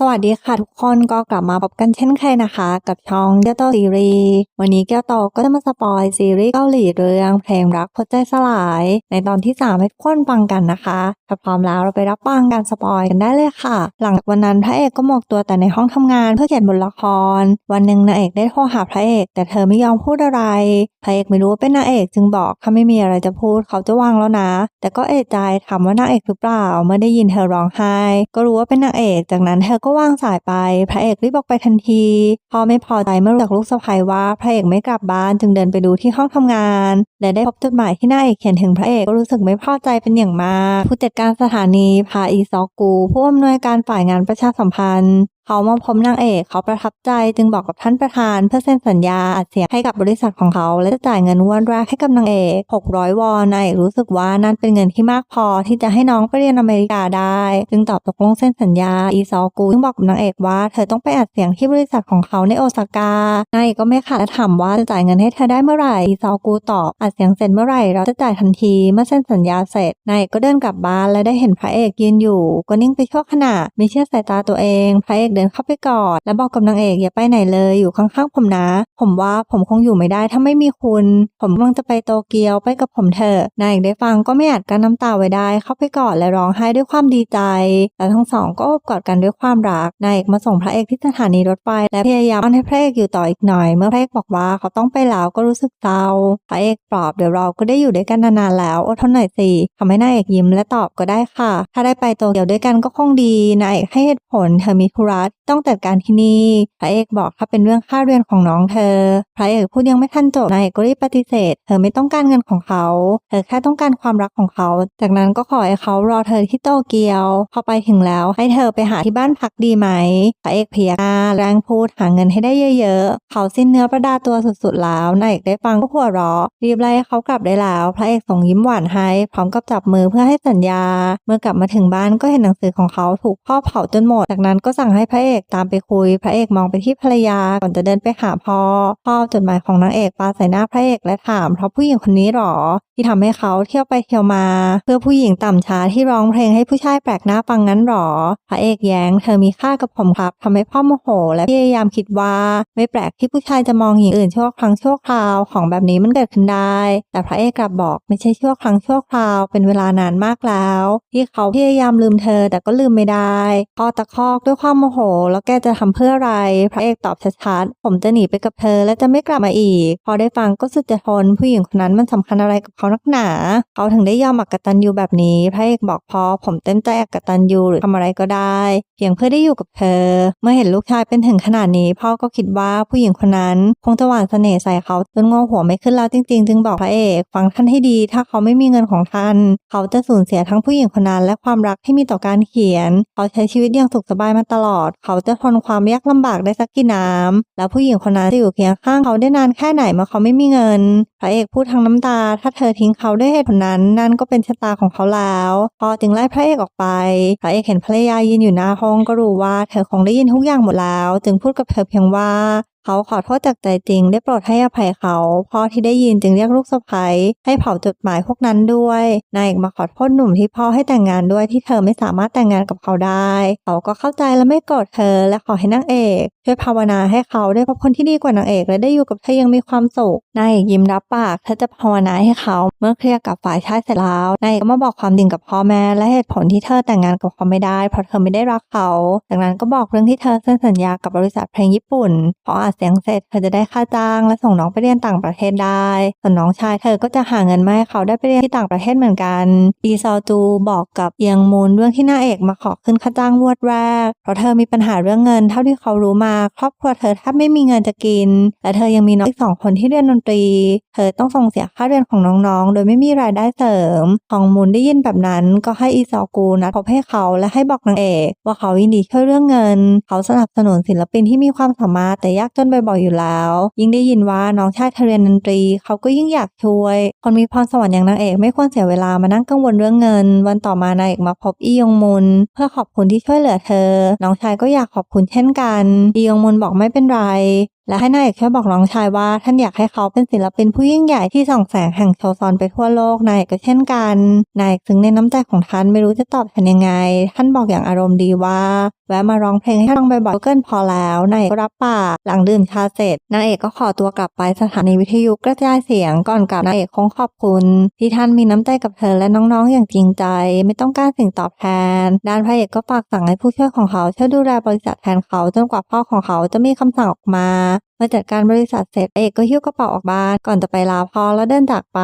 สวัสดีค่ะทุกคนก็กลับมาพบกันเช่นเคยนะคะ กับช่องเกียวโตซีรีส์วันนี้เกียวโตก็จะมาสปอยซีรีส์เกาหลีเรื่องเพลงรักพดใจสลาย ในตอนที่3ให้ทุกคนฟังกันนะคะถ้าพร้อมแล้วเราไปรับฟังการสปอยกันได้เลยค่ะ หลังจากวันนั้นพระเอกก็หมกตัวแต่ในห้องทำงานเพื่อเขียนบทละคร วันหนึ่งนางเอกได้โทรหาพระเอก แต่เธอไม่ยอมพูดอะไร พระเอกไม่รู้ว่าเป็นนางเอกจึงบอกถ้าไม่มีอะไรจะพูดเขาจะวางแล้วนะ แต่ก็เอะใจถามว่านางเอกหรือเปล่าเมื่อได้ยินเธอร้องไห้ ก็รู้ว่าเป็นนางเอกจากนั้นเธอก็วางสายไป พระเอกรีบออกไปทันทีพอไม่พอใจเมื่อรู้จากลูกสะใภ้ว่าพระเอกไม่กลับบ้านจึงเดินไปดูที่ห้องทำงาน และได้พบจดหมายที่นายเอกเขียนถึงพระเอกก็รู้สึกไม่พอใจเป็นอย่างมาก ผู้จัดการสถานีพาอีซอกูผู้อำนวยการฝ่ายงานประชาสัมพันธ์ เขามาพบนางเอกเขาประทับใจจึงบอกกับท่านประธานเพื่อเซ็นสัญญาอัดเสียงให้กับบริษัทของเขา และจะจ่ายเงินงวดแรกให้กับนางเอก600 วอนนางเอกรู้สึกว่านั่นเป็นเงินที่มากพอที่จะให้น้องไปเรียนอเมริกาได้ จึงตอบตกลงเซ็นสัญญาอีซอกูจึงบอกกับนางเอกว่าเธอต้องไปอัดเสียงที่บริษัทของเขาในโอซาก้านางเอกก็ไม่ขาดและถามว่าจะจ่ายเงินให้เธอได้เมื่อไหร่อีซอกูตอบอัดเสียงเสร็จเมื่อไหร่เราจะจ่ายทันทีเมื่อเซ็นสัญญาเสร็จนางเอกก็เดินกลับบ้านและได้เห็นพระเอกยืนอยู่ ก็นิ่งไปชั่วขณะไม่เชื่อสายตาตัวเองพระเอกเดินเข้าไปกอด และบอกกับนางเอกอย่าไปไหนเลยอยู่ข้างๆผมนะ ผมว่าผมคงอยู่ไม่ได้ถ้าไม่มีคุณ ผมกำลังจะไปโตเกียวไปกับผมเถอะนายเอกได้ฟังก็ไม่อาจกั้นน้ำตาไว้ได้ เข้าไปกอดและร้องไห้ด้วยความดีใจและทั้งสองก็อบกอดกันด้วยความรักนายเอกมาส่งพระเอกที่สถานีรถไฟและพยายามอ้อนให้พระเอกอยู่ต่ออีกหน่อย เมื่อพระเอกบอกว่าเขาต้องไปแล้วก็รู้สึกเศร้าพระเอกปลอบเดี๋ยวเราก็ได้อยู่ด้วยกันนานๆแล้วอดทนหน่อยสิทำให้นายเอกยิ้มและตอบก็ได้ค่ะ ถ้าได้ไปโตเกียวด้วยกันก็คงดีนายเอกให้เหตุผลเธอมีธุระที่ต้องจัดการที่นี่ พระเอกบอกถ้าเป็นเรื่องค่าเรียนของน้องเธอ พระเอกพูดยังไม่ทันจบนายเอกก็รีบปฏิเสธ เธอไม่ต้องการเงินของเขา เธอแค่ต้องการความรักของเขา จากนั้นก็ขอให้เขารอเธอที่โตเกียว พอไปถึงแล้วให้เธอไปหาที่บ้านพักดีไหม พระเอกเพียาแรงพูดหาเงินให้ได้เยอะๆ เขาสิ้นเนื้อประดาตัวสุดๆแล้ว นายเอกได้ฟังก็หัวเราะ รีบไล่เขากลับได้แล้ว พระเอกส่งยิ้มหวานให้ พร้อมกับจับมือเพื่อให้สัญญา เมื่อกลับมาถึงบ้านก็เห็นหนังสือของเขาถูกพ่อเผาจนหมด จากนั้นก็สั่งให้พระเอกตามไปคุย พระเอกมองไปที่ภรรยาก่อนจะเดินไปหาพ่อพ่อจดหมายของนางเอกปาใส่หน้าพระเอกและถามเพราะผู้หญิงคนนี้หรอ ที่ทำให้เขาเที่ยวไปเที่ยวมา เพื่อผู้หญิงต่ำช้าที่ร้องเพลงให้ผู้ชายแปลกหน้าฟังนั้นหรอ พระเอกแย้งเธอมีค่ากับผมครับทำให้พ่อโมโห และพยายามคิดว่า ไม่แปลกที่ผู้ชายจะมองหญิงอื่นชั่วครั้งชั่วคราวของแบบนี้มันเกิดขึ้นได้ แต่พระเอกกลับบอกไม่ใช่ชั่วครั้งชั่วคราวเป็นเวลานานมากแล้ว ที่เขาพยายามลืมเธอแต่ก็ลืมไม่ได้พอตะคอกด้วยความโมโหแล้วแกจะทำเพื่ออะไร พระเอกตอบชัดๆ ผมจะหนีไปกับเธอและจะไม่กลับมาอีก พอได้ฟังก็สุดจะทน ผู้หญิงคนนั้นมันสำคัญอะไรกับเขานักหนา เขาถึงได้ยอมอักตันยูแบบนี้ พระเอกบอกพอผมเต็มใจอักตันยูหรือทำอะไรก็ได้ เพียงเพื่อได้อยู่กับเธอ เมื่อเห็นลูกชายเป็นถึงขนาดนี้ พ่อก็คิดว่าผู้หญิงคนนั้น คงจะหวานเสน่ห์ใส่เขาจนงอหัวไม่ขึ้นแล้วจริง ๆ จึงบอกพระเอกฟังท่านให้ดี ถ้าเขาไม่มีเงินของท่าน เขาจะสูญเสียทั้งผู้หญิงคนนั้น และความรักที่มีต่อการเขียน เขาใช้ชีวิตอย่างสุขสบายมาตลอดเขาจะทนความยากลำบากได้สักกี่น้ำแล้วผู้หญิงคนนั้นจะอยู่เคียงข้างเขาได้นานแค่ไหนเมื่อเขาไม่มีเงินพระเอกพูดทั้งน้ำตา ถ้าเธอทิ้งเขาด้วยเหตุผลนั้น นั่นก็เป็นชะตาของเขาแล้วพอจึงไล่พระเอกออกไปพระเอกเห็นภรรยายืนอยู่หน้าห้องก็รู้ว่าเธอคงได้ยินทุกอย่างหมดแล้ว จึงพูดกับเธอเพียงว่า เขาขอโทษจากใจจริง ได้โปรดให้อภัยเขาพ่อที่ได้ยินจึงเรียกลูกสะใภ้ให้เผาจดหมายพวกนั้นด้วยนายเอกมาขอโทษหนุ่มที่พ่อให้แต่งงานด้วยที่เธอไม่สามารถแต่งงานกับเขาได้ เขาก็เข้าใจและไม่โกรธเธอและขอให้นางเอก ช่วยภาวนาให้เขาได้พบคนที่ดีกว่านางเอกและได้อยู่กับเธอยังมีความสุขนายเอกยิ้มรับปากเธอจะภาวนาให้เขาเมื่อเคลียร์กับฝ่ายชายเสร็จแล้วนายเอกก็มาบอกความจริงกับพ่อแม่และเหตุผลที่เธอแต่งงานกับเขาไม่ได้เพราะเธอไม่ได้รักเขาจากนั้นก็บอกเรื่องที่เธอเซ็นสัญญากับบริษัทเพลงญี่ปุ่นพออัดเสียงเสร็จเธอจะได้ค่าจ้าง และส่งน้องไปเรียนต่างประเทศได้ส่วนน้องชายเธอก็จะหาเงินมาให้เขาได้ไปเรียนที่ต่างประเทศเหมือนกันอีซอจูบอกกับเอียงมูนเรื่องที่นางเอกมาขอขึ้นค่าจ้างงวดแรกเพราะเธอมีปัญหาเรื่องเงินเท่าที่เขารู้มาครอบครัวเธอแทบไม่มีเงินจะกิน และเธอยังมีน้องอีกสองคนที่เรียนดนตรี เธอต้องส่งเสียค่าเรียนของน้องๆ โดยไม่มีรายได้เสริม ของมูนได้ยินแบบนั้นก็ให้อีซอกูนัดพบให้เขาและให้บอกนางเอกว่าเขายินดีช่วยเรื่องเงิน เขาสนับสนุนศิลปินที่มีความสามารถแต่ยากจนบ่อยๆอยู่แล้ว ยิ่งได้ยินว่าน้องชายเธอเรียนดนตรี เขาก็ยิ่งอยากช่วย คนมีพรสวรรค์อย่างนางเอกไม่ควรเสียเวลามานั่งกังวลเรื่องเงิน วันต่อมานางเอกมาพบอียงมุนเพื่อขอบคุณที่ช่วยเหลือเธอ น้องชายก็อยากขอบคุณเช่นกันอียงมนบอกไม่เป็นไร และให้นางเอกช่วยบอกน้องชายว่าท่านอยากให้เขาเป็นศิลปินผู้ยิ่งใหญ่ที่ส่องแสงแห่งโชซอนไปทั่วโลกนายเอกก็เช่นกันนายเอกซึ้งในน้ำใจของท่านไม่รู้จะตอบแทนยังไง ท่านบอกอย่างอารมณ์ดีว่า แวะมาร้องเพลงให้ฟังบ่อยๆก็เกินพอแล้วนายเอกก็รับปากหลังดื่มชาเสร็จนางเอกก็ขอตัวกลับไปสถานีวิทยุกระจายเสียงก่อนกลับนางเอกคงขอบคุณ ที่ท่านมีน้ำใจกับเธอและน้องๆ อย่างจริงใจ ไม่ต้องการสิ่งตอบแทน ด้านพระเอกก็ฝากสั่งให้ผู้ช่วยของเขาช่วยดูแลบริษัทแทนเขาจนกว่าพ่อของเขาจะมีคำสั่งออกมามื่อจัดการบริษัทเสร็จเอกก็หิ้วกระเป๋าออกบ้านก่อนจะไปลาพ่อแล้วเดินจากไป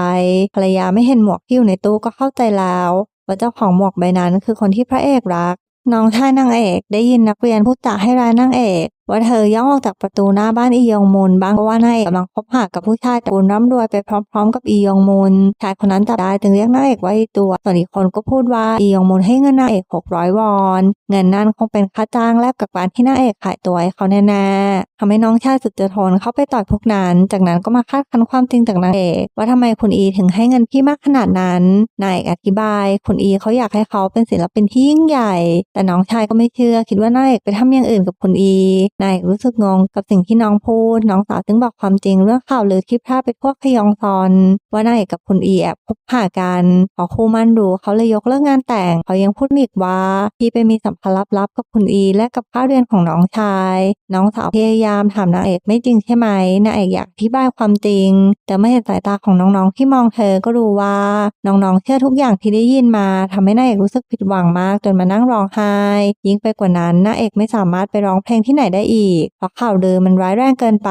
ภรรยาไม่เห็นหมวกที่อยู่ในตู้ก็เข้าใจแล้วว่าเจ้าของหมวกใบนั้นคือคนที่พระเอกรักน้องชายนางเอกได้ยินนักเรียนพูดจาให้ร้ายนางเอกว่าเธอย่องออกจากประตูหน้าบ้านอียองมุนบ้างเพราะว่านางเอกกำลังคบหากับผู้ชายตระกูลร่ำรวยไปพร้อมๆ กับอียองมุนชายคนนั้นจับได้จึงเรียกนางเอกว่าอีตัวส่วนอีกคนก็พูดว่าอียองมุนให้เงินนางเอก600วอน เงินนั้นคงเป็นค่าจ้างแลกกับการที่นางเอกขายตัวให้เขาแน่ๆ ทำให้น้องชายสุดจะทนเข้าไปต่อยพวกนั้น จากนั้นก็มาคาดคันความจริงจากนางเอกว่าทำไมคุณอีถึงให้เงินพี่มากขนาดนั้นนายเอกอธิบาย คุณอีเขาอยากให้เขาเป็นศิลปินที่ยิ่งใหญ่ แต่น้องชายก็ไม่เชื่อ คิดว่านายเอกไปทำอย่างอื่นกับคุณอีนายเอกรู้สึกงงกับสิ่งที่น้องพูด น้องสาวจึงบอกความจริงเรื่องข่าวลือที่แพร่ไปทั่วขยองซอน ว่านายเอกกับคุณอีแอบคบหากันพอคู่มั่นรู้เขาเลยยกเลิกงานแต่งเขายังพูดอีกว่าพี่ไปมีสัมพันธ์ลับๆกับคุณอี และกับข้าวเรียนของน้องชาย น้องสาวพยายามถามนางเอกไม่จริงใช่ไหมนางเอกอยากอธิบายความจริง แต่เมื่อเห็นสายตาของน้องๆที่มองเธอก็รู้ว่าน้องๆเชื่อทุกอย่างที่ได้ยินมาทำให้นางเอกรู้สึกผิดหวังมากจนมานั่งร้องไห้ยิ่งไปกว่านั้นนางเอกไม่สามารถไปร้องเพลงที่ไหนได้อีกเพราะข่าวลือมันร้ายแรงเกินไป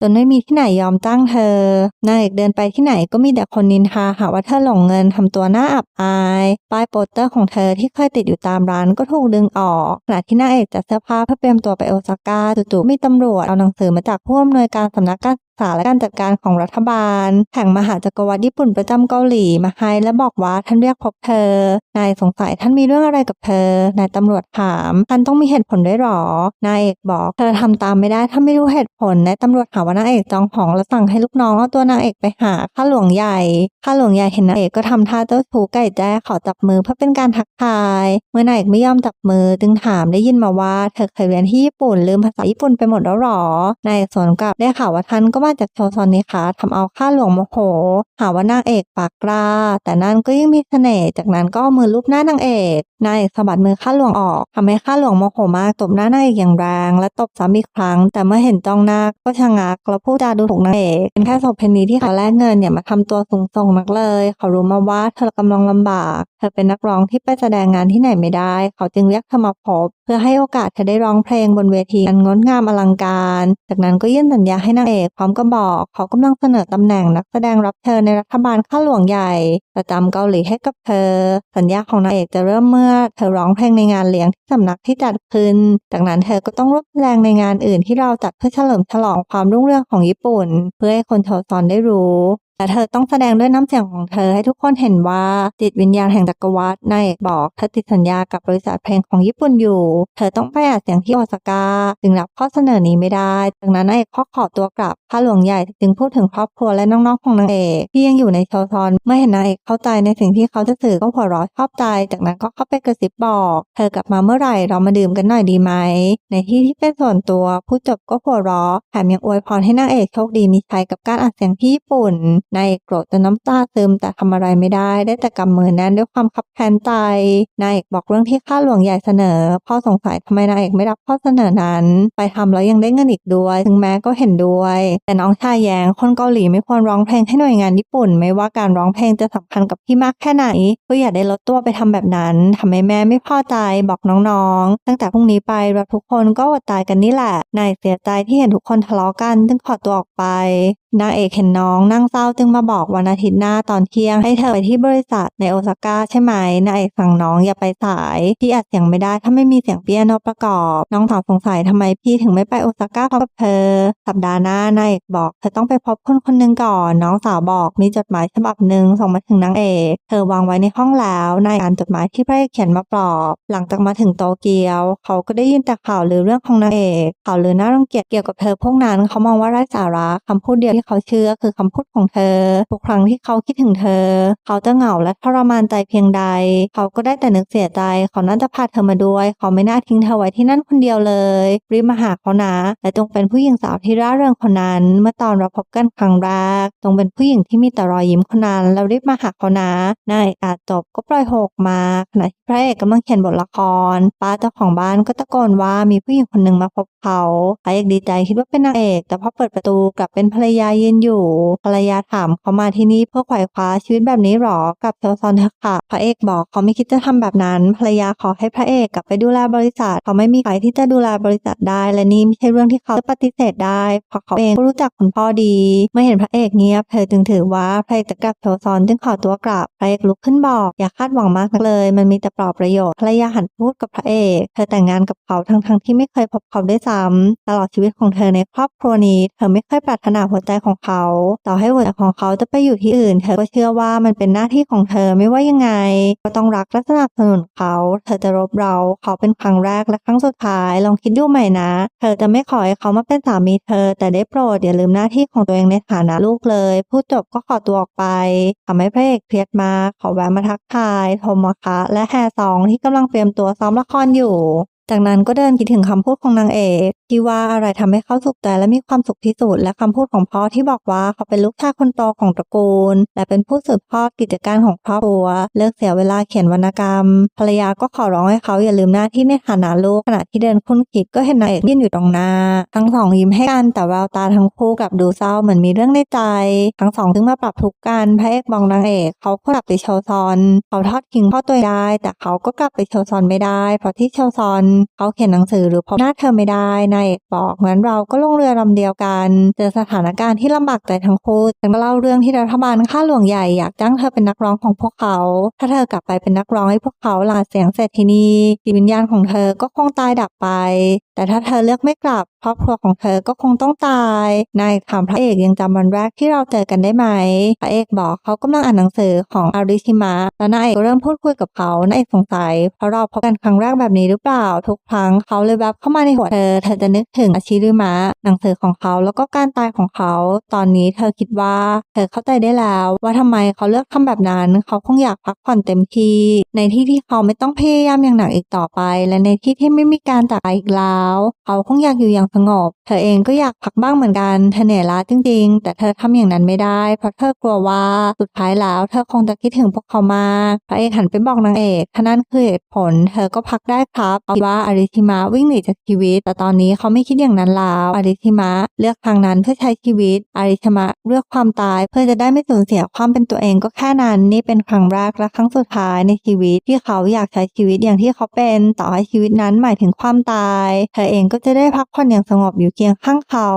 จนไม่มีที่ไหนยอมจ้างเธอนางเอกเดินไปที่ไหนก็มีแต่คนนินทาหาว่าเธอหลงเงินทำตัวหน้าอับอายป้ายโปสเตอร์ของเธอที่เคยติดอยู่ตามร้านก็ถูกดึงออกขณะที่นางเอกจัดเสื้อผ้าเพื่อเตรียมตัวไปโอซาก้าจู่ๆมีตำรวจเอาหนังสือมาจากผู้อำนวยการสำนักการศึก ษาและการจัดการของรัฐบาล แห่งมหาจักรวรรดิญี่ปุ่นประจำเกาหลีมาให้และบอกว่าท่านเรียกพบเธอ นายสงสัยท่านมีเรื่องอะไรกับเธอ นายตำรวจถามท่านต้องมีเหตุผลด้วยหรอ นายเอกบอกเธอทำตามไม่ได้ถ้าไม่รู้เหตุผลนายตำรวจหาว่านางเอกจองหองและสั่งให้ลูกน้องเอาตัวนางเอกไปหาข้าหลวงใหญ่ข้าหลวงใหญ่เห็นนางเอกก็ทำท่าเจ้าชู้ไก่แจ้ขอจับมือเพื่อเป็นการทักทาย เมื่อนางเอกไม่ยอมจับมือจึงถามได้ยินมาว่าเธอเคยเรียนที่ญี่ปุ่นลืมภาษาญี่ปุ่นไปหมดแล้วหรอนายเอกสวนกลับได้ข่าวว่าท่านก็าจากโชซอนนี่คะทำเอาข้าหลวงโมโห หาว่านางเอกปากกล้า แต่นั่นก็ยิ่งมีเสน่ห์จากนั้นก็มือลูบหน้านางเอกนายเอกสะบัดมือข้าหลวงออกทำให้ข้าหลวงโมโหมากตบหน้านางเอกอย่างแรง และตบซ้ำอีกครั้ง แต่เมื่อเห็นจ้องหน้าก็ชะงักแล้วพูดจาดูถูกนางเอกเป็นแค่โสเพณีที่เขาแลกเงินเนี่ยมาทำตัวสูงส่งนักเลย เขารู้มาว่าเธอกำลังลำบาก เธอเป็นนักร้องที่ไปแสดงงานที่ไหนไม่ได้ เขาจึงเรียกเธอมาพบเพื่อให้โอกาสเธอได้ร้องเพลงบนเวทีอันงดงามอลังการ จากนั้นก็ยื่นสัญญาให้นางเอกพร้อมก็บอกเขากำลังเสนอตำแหน่งนักแสดงรับเชิญในรัฐบาลข้าหลวงใหญ่ประจำเกาหลีให้กับเธอ สัญญาของนางเอกจะเริ่มเมื่อเธอร้องเพลงในงานเลี้ยงที่สำนักที่จัดขึ้น จากนั้นเธอก็ต้องร่วมแรงในงานอื่นที่เราจัดเพื่อเฉลิมฉลองความรุ่งเรืองของญี่ปุ่น เพื่อให้คนโทซอนได้รู้ และเธอต้องแสดงด้วยน้ำเสียงของเธอให้ทุกคนเห็นว่าจิตวิญญาณแห่งจักรวรรดินายเอกบอกเธอติดสัญญากับบริษัทเพลงของญี่ปุ่นอยู่ เธอต้องไปอัดเสียงที่โอซาก้าจึงรับข้อเสนอนี้ไม่ได้จากนั้นนายเอกก็ขอตัวกลับข้าหลวงใหญ่จึงพูดถึงครอบครัวและน้องๆของนางเอกที่ยังอยู่ในโชซอนเมื่อเห็นนางเอกเข้าใจในสิ่งที่เขาจะสื่อก็หัวเราะชอบใจ จากนั้นก็เข้าไปกระซิบบอก เธอกลับมาเมื่อไหร่เรามาดื่มกันหน่อยดีไหมในที่ที่เป็นส่วนตัวผู้จบก็หัวเราะแถมยังอวยพรให้นางเอกโชคดีมีชัยกับการอัดเสียงที่ญี่ปุ่นนายโกรธจนน้ำตาซึมแต่ทำอะไรไม่ได้ ได้แต่กำมือแน่นด้วยความคับแค้นใจนายเอกบอกเรื่องที่ข้าหลวงใหญ่เสนอ พ่อสงสัยทำไมนายเอกไม่รับข้อเสนอนั้น ไปทำแล้วยังได้เงินอีกด้วยถึงแม้ก็เห็นด้วย แต่น้องชายแย้งคนเกาหลีไม่ควรร้องเพลงให้หน่วยงานญี่ปุ่น ไม่ว่าการร้องเพลงจะสำคัญกับพี่มากแค่ไหนก็อย่าได้ลดตัวไปทำแบบนั้นทำให้แม่ไม่พอใจบอกน้องๆ ตั้งแต่พรุ่งนี้ไปเราทุกคนก็อดตายกันนี่แหละนายเสียใจที่เห็นทุกคนทะเลาะกันจึงขอตัวออกไปนางเอกเห็นน้องนั่งเศร้าจึงมาบอกวันอาทิตย์หน้าตอนเที่ยง ให้เธอไปที่บริษัทในโอซาก้าใช่ไหมนางเอกสั่งน้องอย่าไปสายพี่อัดเสียงไม่ได้ถ้าไม่มีเสียงเปียโนประกอบ น้องสาวสงสัยทำไมพี่ถึงไม่ไปโอซาก้าพร้อมกับเธอ สัปดาห์หน้านายเอกบอก เธอต้องไปพบคนคนหนึ่งก่อน น้องสาวบอกมีจดหมายฉบับหนึ่งส่งมาถึงนางเอกเธอวางไว้ในห้องแล้วนายอ่านจดหมายที่พระเอกเขียนมาปลอบ หลังจากมาถึงโตเกียว เขาก็ได้ยินแต่ข่าวลือเรื่องของนางเอกข่าวลือน่ารังเกียจเกี่ยวกับเธอพวกนั้นเขามองว่าไร้สาระคำพูดเดียวที่เขาเชื่อคือคำพูดของเธอทุกครั้งที่เขาคิดถึงเธอ เขาจะเหงาและทรมานใจเพียงใด เขาก็ได้แต่นึกเสียใจ เขาน่าจะพาเธอมาด้วย เขาไม่น่าทิ้งเธอไว้ที่นั่นคนเดียวเลย รีบมาหาเขานะและจงเป็นผู้หญิงสาวที่ร่าเริงคนนั้น เมื่อตอนเราพบกันครั้งแรกจงเป็นผู้หญิงที่มีแต่รอยยิ้มคนนั้นแล้วรีบมาหาเขานะนายอาจจบก็ปล่อยโฮออกมาขณะที่พระเอกกำลังเขียนบทละคร ป้าเจ้าของบ้านก็ตะโกนว่ามีผู้หญิงคนหนึ่งมาพบเขาพระเอกดีใจคิดว่าเป็นนางเอก แต่พอเปิดประตูกลับเป็นภรรยายืนอยู่ภรรยาถามเขามาที่นี่เพื่อไขว่คว้าชีวิตแบบนี้หรอ กับเชลซอนเถอะค่ะ พระเอกบอกเขาไม่คิดจะทำแบบนั้น ภรรยาขอให้พระเอกกลับไปดูแลบริษัท เขาไม่มีใครที่จะดูแลบริษัทได้ และนี่ไม่ใช่เรื่องที่เขาจะปฏิเสธได้ เพราะเขาเองก็รู้จักคุณพ่อดี เมื่อเห็นพระเอกเงียบเธอจึงถือว่าพระเอกจะกลับเชลซอนจึงขอตัวกลับ พระเอกลุกขึ้นบอก อย่าคาดหวังมากเลย มันมีแต่เปล่าประโยชน์ภรรยาหันพูดกับพระเอกเธอแต่งงานกับเขาทั้งๆที่ไม่เคยพบเขาด้วยซ้ำตลอดชีวิตของเธอในครอบครัวนี้ เธอไม่เคยปรารถนาหัวใจของเขา ต่อให้หัวใจของเขาจะไปอยู่ที่อื่น เธอก็เชื่อว่ามันเป็นหน้าที่ของเธอไม่ว่ายังไง ก็ต้องรักและสนับสนุนเขา เธอจะรบเราเขาเป็นครั้งแรกและครั้งสุดท้าย ลองคิดดูใหม่นะ เธอจะไม่ขอให้เขามาเป็นสามีเธอ แต่ได้โปรดอย่าลืมหน้าที่ของตัวเองในฐานะลูกเลยพูดจบก็ขอตัวออกไปทำให้พระเอกเครียดมากขาแวะมาทักทายโทมคะและแฮซองที่กำลังเตรียมตัวซ้อมละครอยู่ จากนั้นก็เดินคิดถึงคำพูดของนางเอกที่ว่าอะไรทำให้เขาสุขใจและมีความสุขที่สุดและคำพูดของพ่อที่บอกว่าเขาเป็นลูกชายคนโตของตระกูล และเป็นผู้สืบทอดกิจการของครอบครัว เลิกเสียเวลาเขียนวรรณกรรม ภรรยาก็ขอร้องให้เขาอย่าลืมหน้าที่ในฐานะลูกขณะที่เดินคุ้นคิดก็เห็นนางเอกยืนอยู่ตรงหน้า ทั้งสองยิ้มให้กันแต่แววตาทั้งคู่กลับดูเศร้าเหมือนมีเรื่องในใจ ทั้งสองจึงมาปรับทุกข์กันพระเอกบอกนางเอกเขากลับไปเชลซอนเขาทอดทิ้งพ่อตัวได้ แต่เขาก็กลับไปเชลซอนไม่ได้ เพราะที่เชลซอนเขาเขียนหนังสือหรือพบหน้าเธอไม่ได้นายเอกบอกงั้นเราก็ลงเรือลำเดียวกันเจอสถานการณ์ที่ลำบากใจทั้งคู่ฉันก็เล่าเรื่องที่รัฐบาลข้าหลวงใหญ่อยากจ้างเธอเป็นนักร้องของพวกเขา ถ้าเธอกลับไปเป็นนักร้องให้พวกเขาลาเสียงเสร็จที่นี่จิตวิญญาณของเธอก็คงตายดับไป แต่ถ้าเธอเลือกไม่กลับครอบครัวของเธอก็คงต้องตาย นายถามพระเอกยังจำวันแรกที่เราเจอกันได้ไหม พระเอกบอกเขากำลังอ่านหนังสือของอาริชิมะแล้วนายเอกเริ่มพูดคุยกับเขานายเอกสงสัยเพราะเราพบกันครั้งแรกแบบนี้หรือเปล่าทุกครั้งเขาเลยแวบเข้ามาในหัวเธอเธอจะนึกถึงอาชิริมะหนังสือของเขาแล้วก็การตายของเขา ตอนนี้เธอคิดว่า เธอเข้าใจได้แล้วว่าทำไมเขาเลือกทำแบบนั้น เขาคงอยากพักผ่อนเต็มที่ ในที่ที่เขาไม่ต้องพยายามอย่างหนักอีกต่อไป และในที่ที่ไม่มีการจากไปอีกแล้ว เขาคงอยากอยู่อย่างสงบ เธอเองก็อยากพักบ้างเหมือนกันเธอเหนื่อยล้าจริงๆ แต่เธอทำอย่างนั้นไม่ได้ เพราะเธอกลัวว่าสุดท้ายแล้ว เธอคงจะคิดถึงพวกเขามากพระเอกหันไปบอกนางเอกถ้านั่นคือเหตุผล เธอก็พักได้ครับเอาว่าอาริธิมะวิ่งหนีจากชีวิต แต่ตอนนี้เขาไม่คิดอย่างนั้นแล้วอาริธิมะเลือกทางนั้นเพื่อใช้ชีวิตอาริธิมะเลือกความตายเพื่อจะได้ไม่สูญเสียความเป็นตัวเองก็แค่นั้นนี่เป็นครั้งแรกและครั้งสุดท้ายในชีวิตที่เขาอยากใช้ชีวิตอย่างที่เขาเป็น ต่อให้ชีวิตนั้นหมายถึงความตายเธอเองก็จะได้พักผ่อนอย่างสงบอยู่เคียงข้างเขา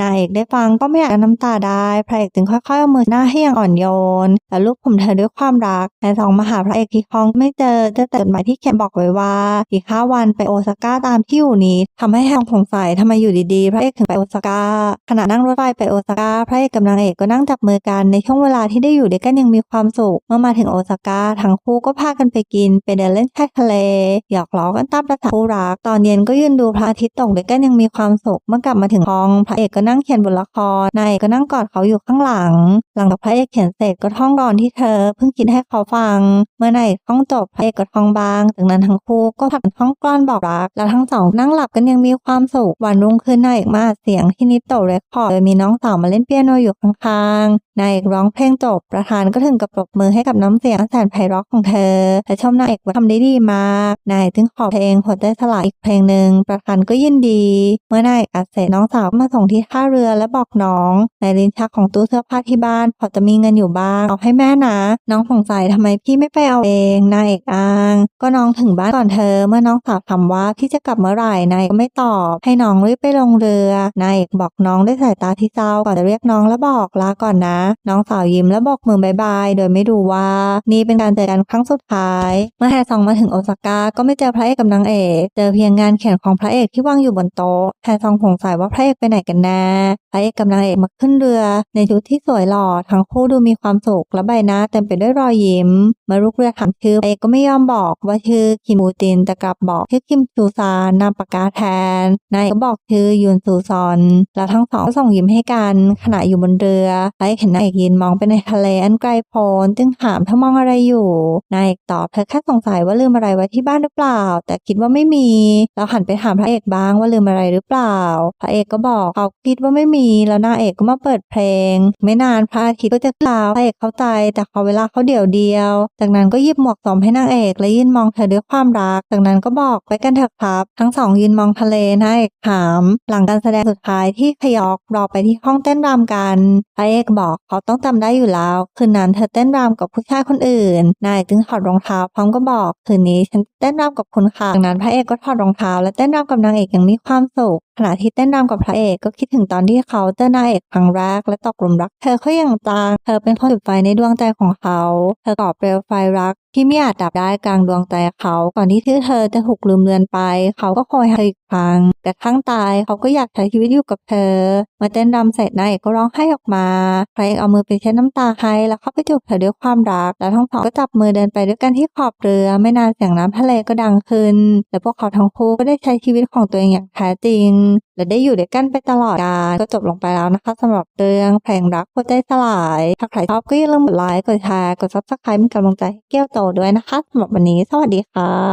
นายเอกได้ฟังก็ไม่อยากน้ำตาได้ พระเอกจึงค่อยๆเอามือหน้าให้อย่างอ่อนโยนและลูกผมเธอด้วยความรักนายสองมาหาพระเอกที่ห้องไม่เจอจอแต่จดหมายที่เขียนบอกไว้ว่าอีกห้าวันไปโอซาก้าตามที่อยู่นี้ทำให้แฮงสงสัยทำไมอยู่ดีๆ พระเอกถึงไปโอซาก้าขณะนั่งรถไฟไปโอซาก้าพระเอกกับนางเอกก็นั่งจับมือกันในช่วงเวลาที่ได้อยู่ด้วยกันยังมีความสุข เมื่อมาถึงโอซาก้าทั้งคู่ก็พากันไปกิน ไปเดินเล่นชายทะเล หยอกล้อกันตามประสาคู่รัก ตอนเย็นก็ยืนดูพระอาทิตย์ตกด้วยกันยังมีความสุข เมื่อกลับมาถึงห้อง พระเอกก็นั่งเขียนบทละครนายเอกก็นั่งกอดเขาอยู่ข้างหลัง หลังจากพระเอกเขียนเสร็จก็ท่องรอนที่เธอ เพิ่งคิดให้เขาฟัง เมื่อนายเอกท่องจบพระเอกก็ท่องบาง จากนั้นทั้งคู่ก็ผัดกันท่องกลอนบอกรัก แล้วทั้งสองนั่งหลับกันยังมีความสุขวันรุ่งขึ้นนายเอกมาเสียงที่นิโตเรคคอร์ดโดยมีน้องสาวมาเล่นเปียโนอยู่ข้างๆนายเอกร้องเพลงจบประธานก็ถึงกับปรบมือให้กับน้ำเสียงแสนไพเราะของเธอและชมนายเอกว่าทำได้ดีมากนายจึงขอเพลงหัวใจสลายอีกเพลงหนึ่งประธานก็ยินดี เมื่อนายเอกอัดเสร็จน้องสาวก็มาส่งที่ท่าเรือและบอกน้องในลิ้นชักของตู้เสื้อผ้าที่บ้านพอจะมีเงินอยู่บ้างเอาให้แม่นะ น้องสงสัยทำไมพี่ไม่ไปเอาเองนายเอกอ้าง ก็น้องถึงบ้านก่อนเธอ เมื่อน้องสาวถามว่าพี่จะกลับเมื่อไหร่นายก็ไม่ตอบให้น้องรีบไปลงเรือนายเอกบอกน้องด้วยสายตาที่เศร้าก่อนจะเรียกน้องแล้วบอกลาก่อนนะ น้องสาวยิ้มแล้วบอกมือบายบาย โดยไม่ดูว่า นี่เป็นการเจอกันครั้งสุดท้าย เมื่อแฮซองมาถึงโอซาก้าก็ไม่เจอพระเอกกับนางเอก เจอเพียงงานเขียนของพระเอกที่วางอยู่บนโต๊ะแฮซองสงสัยว่าพระเอกไปไหนกันแน่พระเอกกับนางเอกมาขึ้นเรือ ในชุดที่สวยหล่อทั้งคู่ดูมีความสุขและใบหน้าเต็มไปด้วยรอยยิ้มเมื่อลูกเรือถามชื่อพระเอกก็ไม่ยอมบอกว่าชื่อคิมูตินแต่กลับบอกชื่อคิมชูซานนามปากกาแทนนายก็บอกชื่อยุนซูซอน แล้วทั้งสองก็ส่งยิ้มให้กันขณะอยู่บนเรือพระเอกเห็นนายเอกยืนมองไปในทะเลอันไกลโพ้นจึงถามเธอมองอะไรอยู่ นายเอกตอบเธอแค่สงสัยว่าลืมอะไรไว้ที่บ้านหรือเปล่า แต่คิดว่าไม่มีแล้วหันไปถามพระเอกบ้างว่าลืมอะไรหรือเปล่า พระเอกก็บอกเขาคิดว่าไม่มีแล้วนางเอกก็มาเปิดเพลง ไม่นานพระอาทิตย์ก็จะขึ้นแล้วพระเอกเข้าใจแต่เขอเวลาเขาเดี่ยวเดียว จากนั้นก็หยิบหมวกสวมให้นางเอกและยืนมองเธอด้วยความรัก จากนั้นก็บอกไปกันเถอะครับ ทั้งสองยืนมองทะเลนางเอกถาม หลังการแสดงสุดท้ายที่ขยอกรอไปที่ห้องเต้นรำกันพระเอกบอกเขาต้องจำได้อยู่แล้ว คืนนั้นเธอเต้นรำกับผู้ชายคนอื่น นายจึงถอดรองเท้าพร้อมก็บอก คืนนี้ฉันเต้นรำกับคุณค่ะจากนั้นพระเอกก็ถอดรองเท้าและเต้นรำกับนางเอกอย่างมีความสุขขณะที่เต้นรำกับพระเอกก็คิดถึงตอนที่เขาเจอนางเอกครั้งแรกและตกหลุมรัก เธอเขาอย่างจังเธอเป็นคนจุดไฟในดวงใจของเขา เธอก่อเปลวไฟรักที่ไม่อาจดับได้กลางดวงใจเขา ก่อนที่เธอจะถูกลืมเลือนไป เขาก็คอยหาเธออีกครั้งแต่ข้างตาย เขาก็อยากใช้ชีวิตอยู่กับเธอ เมื่อเต้นรำเสร็จนายเอกก็ร้องไห้ออกมาพรเอามือไปเช็ดน้ำตาให้แล้วเข้าไปจูบเธอด้วยความรัก แล้วทั้งสองก็จับมือเดินไปด้วยกันที่ขอบเรือ ไม่นานเสียงน้ำทะเลก็ดังขึ้น และพวกเขาทั้งคู่ก็ได้ใช้ชีวิตของตัวเองอย่างแท้จริง และได้อยู่ด้วยกันไปตลอดกาลก็จบลงไปแล้วนะคะสำหรับเรื่องเพลงรักหัวใจสลาย ถ้าใครชอบก็อย่าลืมกดไลค์กดแชร์กดซับสไครป์เป็นกำลังใจให้เกี้ยวโตด้วยนะคะสำหรับวันนี้สวัสดีค่ะ